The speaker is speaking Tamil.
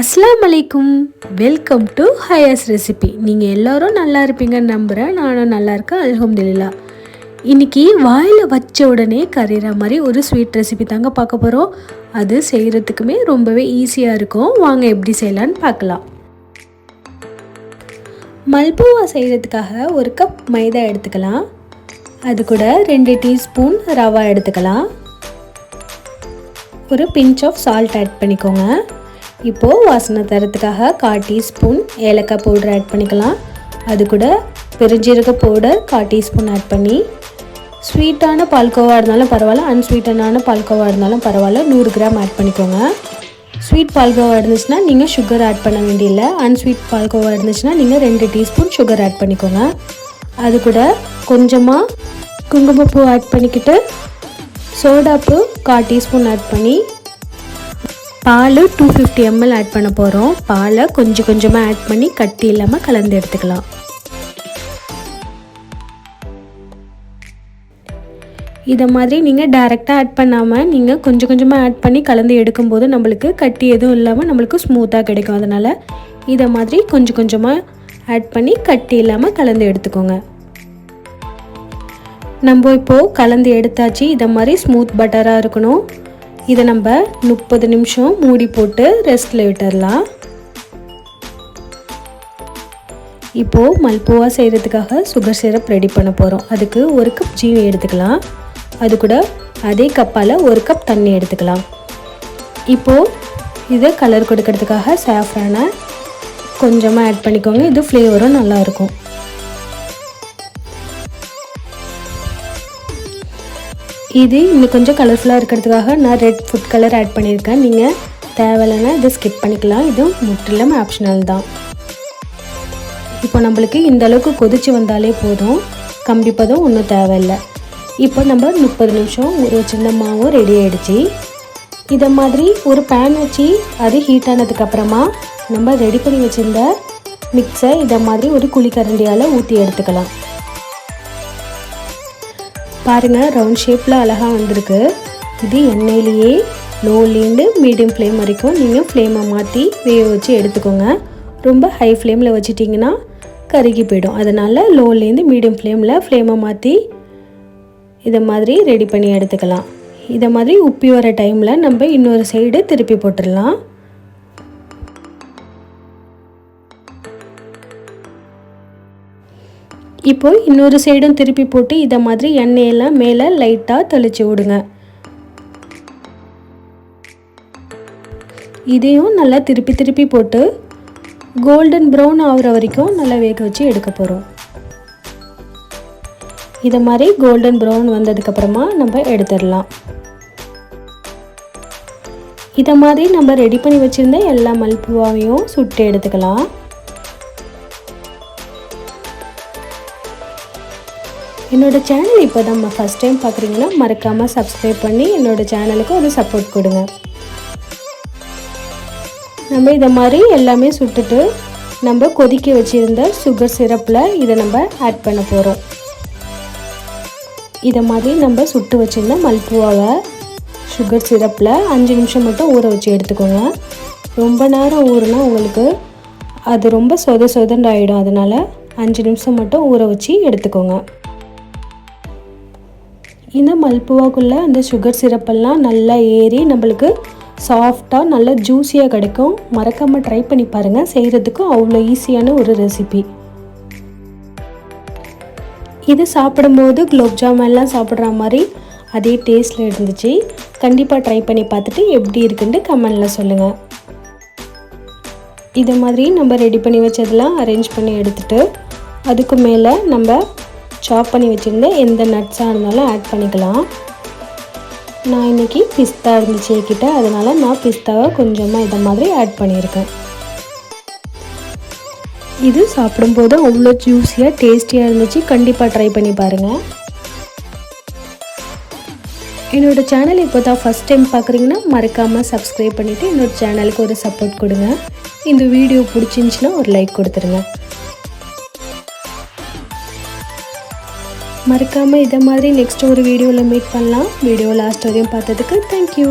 அஸ்லாம் அலைக்கும். வெல்கம் டு ஹயஸ் ரெசிபி நீங்கள் எல்லோரும் நல்லா இருப்பீங்கன்னு நம்புகிறேன் நானும் நல்லா இருக்கேன். அல்ஹம்துலில்லா. இன்னைக்கு வாயில் வச்ச உடனே கரையிற மாதிரி ஒரு ஸ்வீட் ரெசிபி தாங்க பார்க்க போகிறோம் அது செய்கிறதுக்குமே ரொம்பவே ஈஸியாக இருக்கும். வாங்க எப்படி செய்யலான்னு பார்க்கலாம். மல்புவா செய்கிறதுக்காக ஒரு கப் மைதா எடுத்துக்கலாம். அது கூட ரெண்டு டீஸ்பூன் ரவா எடுத்துக்கலாம். ஒரு பிஞ்ச் ஆஃப் சால்ட் ஆட் பண்ணிக்கோங்க. இப்போது வாசனை தரத்துக்காக கால் டீஸ்பூன் ஏலக்காய் பவுடர் ஆட் பண்ணிக்கலாம். அது கூட பெருஞ்சீரக பவுடர் கால் டீஸ்பூன் ஆட் பண்ணி ஸ்வீட்டான பால்கோவா இருந்தாலும் பரவாயில்ல அன்ஸ்வீட்டனான பால்கோவா இருந்தாலும் பரவாயில்ல நூறு கிராம் ஆட் பண்ணிக்கோங்க. ஸ்வீட் பால்கோவா இருந்துச்சுன்னா நீங்கள் சுகர் ஆட் பண்ண வேண்டியதில்லை. அன்ஸ்வீட் பால்கோவா இருந்துச்சுன்னா நீங்கள் ரெண்டு டீஸ்பூன் சுகர் ஆட் பண்ணிக்கோங்க. அது கூட கொஞ்சமாக குங்குமப்பூ ஆட் பண்ணிக்கிட்டு சோடாப்பு கால் டீஸ்பூன் ஆட் பண்ணி பால் டூ ஃபிஃப்டி எம்எல் ஆட் பண்ண போகிறோம் பாலை கொஞ்சம் கொஞ்சமாக ஆட் பண்ணி கட்டி இல்லாமல் கலந்து எடுத்துக்கலாம். இதை மாதிரி நீங்கள் டைரெக்டாக ஆட் பண்ணாமல் நீங்கள் கொஞ்சம் கொஞ்சமாக ஆட் பண்ணி கலந்து எடுக்கும்போது நம்மளுக்கு கட்டி எதுவும் இல்லாமல் நம்மளுக்கு ஸ்மூத்தாக கிடைக்கும். அதனால் இதை மாதிரி கொஞ்சம் கொஞ்சமாக ஆட் பண்ணி கட்டி இல்லாமல் கலந்து எடுத்துக்கோங்க. நம்ம இப்போது கலந்து எடுத்தாச்சு. இதை மாதிரி ஸ்மூத் பட்டராக இருக்கணும். இதை நம்ம முப்பது நிமிஷம் மூடி போட்டு ரெஸ்ட்டில் விட்டுடலாம் இப்போது மல்புவா செய்கிறதுக்காக சுகர் சிரப் ரெடி பண்ண போகிறோம் அதுக்கு ஒரு கப் ஜீனி எடுத்துக்கலாம். அது கூட அதே கப்பால் ஒரு கப் தண்ணி எடுத்துக்கலாம். இப்போது இதை கலர் கொடுக்கறதுக்காக சாஃப்ரானை கொஞ்சமாக ஆட் பண்ணிக்கோங்க. இது ஃப்ளேவரும் நல்லாயிருக்கும் இது இன்னும் கொஞ்சம் கலர்ஃபுல்லாக இருக்கிறதுக்காக நான் ரெட் ஃபுட் கலர் ஆட் பண்ணியிருக்கேன். நீங்கள் தேவையில்லைன்னா இதை ஸ்கிப் பண்ணிக்கலாம். இதுவும் முற்றிலும் ஆப்ஷனல் தான். இப்போ நம்மளுக்கு இந்த அளவுக்கு கொதிச்சு வந்தாலே போதும். கம்பிப்பதும் ஒன்றும் தேவையில்லை. இப்போ நம்ம முப்பது நிமிஷம் ஒரு சின்ன மாவும் ரெடி ஆகிடுச்சு இதை மாதிரி ஒரு பேன் வச்சு அது ஹீட் ஆனதுக்கப்புறமா நம்ம ரெடி பண்ணி வச்சுருந்த மிக்ஸை இதை மாதிரி ஒரு குழிக்கரண்டியால் ஊற்றி எடுத்துக்கலாம். பாருங்கள் ரவுண்ட் ஷேப்பில் அழகாக வந்திருக்கு. இது எண்ணெயிலேயே லோலேருந்து மீடியம் ஃப்ளேம் வரைக்கும் நீங்கள் ஃப்ளேமை மாற்றி வேக வச்சு எடுத்துக்கோங்க. ரொம்ப ஹை ஃப்ளேமில் வச்சிட்டிங்கன்னா கருகி போயிடும். அதனால் லோலேருந்து மீடியம் ஃப்ளேமில் ஃப்ளேமை மாற்றி இதை மாதிரி ரெடி பண்ணி எடுத்துக்கலாம். இதை மாதிரி உப்பி வர டைமில் நம்ம இன்னொரு சைடு திருப்பி போட்டுடலாம். இப்போ இன்னொரு சைடும் திருப்பி போட்டு இதை மாதிரி எண்ணெயெல்லாம் மேலே லைட்டாக தெளித்து விடுங்க. இதையும் நல்லா திருப்பி திருப்பி போட்டு கோல்டன் ப்ரௌன் ஆகிற வரைக்கும் நல்லா வேக வச்சு எடுக்க போகிறோம் இதை மாதிரி கோல்டன் ப்ரௌன் வந்ததுக்கப்புறமா நம்ம எடுத்துடலாம். இதை மாதிரி நம்ம ரெடி பண்ணி வச்சுருந்த எல்லா மல்புவாவையும் சுட்டு எடுத்துக்கலாம். என்னோட சேனல் இப்போ நம்ம ஃபஸ்ட் டைம் பார்க்குறீங்கன்னா மறக்காமல் சப்ஸ்கிரைப் பண்ணி என்னோட சேனலுக்கு ஒரு சப்போர்ட் கொடுங்க. நம்ம இதை மாதிரி எல்லாமே சுட்டுட்டு நம்ம கொதிக்க வச்சுருந்த சுகர் சிரப்பில் இதை நம்ம ஆட் பண்ண போகிறோம் இதை மாதிரி நம்ம சுட்டு வச்சுருந்த மல்புவாவை சுகர் சிரப்பில் அஞ்சு நிமிஷம் மட்டும் ஊற வச்சு எடுத்துக்கோங்க. ரொம்ப நேரம் ஊறுனா உங்களுக்கு அது ரொம்ப சொத சொதண்டாயிடும் ஆகிடும் அதனால் அஞ்சு நிமிஷம் மட்டும் ஊற வச்சு எடுத்துக்கோங்க. இந்த மல்புவாக்குள்ளே அந்த சுகர் சிரப்பெல்லாம் நல்லா ஏறி நம்மளுக்கு சாஃப்டாக நல்லா ஜூஸியாக கிடைக்கும். மறக்காமல் ட்ரை பண்ணி பாருங்கள் செய்கிறதுக்கு அவ்வளோ ஈஸியான ஒரு ரெசிபி இது சாப்பிடும்போது குலோப் எல்லாம் சாப்பிட்ற மாதிரி அதே டேஸ்ட்டில் இருந்துச்சு. கண்டிப்பாக ட்ரை பண்ணி பார்த்துட்டு எப்படி இருக்குன்ட்டு கமெண்டில் சொல்லுங்கள் இதை மாதிரி நம்ம ரெடி பண்ணி வச்சதெல்லாம் அரேஞ்ச் பண்ணி எடுத்துகிட்டு அதுக்கு மேலே நம்ம சாப் பண்ணி வச்சுருந்த எந்த நட்ஸாக இருந்தாலும் ஆட் பண்ணிக்கலாம். நான் இன்றைக்கி பிஸ்தா இருந்துச்சு கிட்ட அதனால் நான் பிஸ்தாவை கொஞ்சமாக இதை மாதிரி ஆட் பண்ணியிருக்கேன். இது சாப்பிடும்போது அவ்வளோ ஜூஸியாக டேஸ்டியாக இருந்துச்சு. கண்டிப்பாக ட்ரை பண்ணி பாருங்கள் என்னோட சேனல் இப்போ தான் ஃபஸ்ட் டைம் பார்க்குறீங்கன்னா மறக்காமல் சப்ஸ்கிரைப் பண்ணிவிட்டு என்னோடய சேனலுக்கு ஒரு சப்போர்ட் கொடுங்க. இந்த வீடியோ பிடிச்சிருந்துச்சின்னா ஒரு லைக் கொடுத்துருங்க. மறக்காமல் இதை மாதிரி நெக்ஸ்ட் ஒரு வீடியோவில் மீட் பண்ணலாம். வீடியோ லாஸ்ட் வரையும் பார்த்ததுக்கு தேங்க்யூ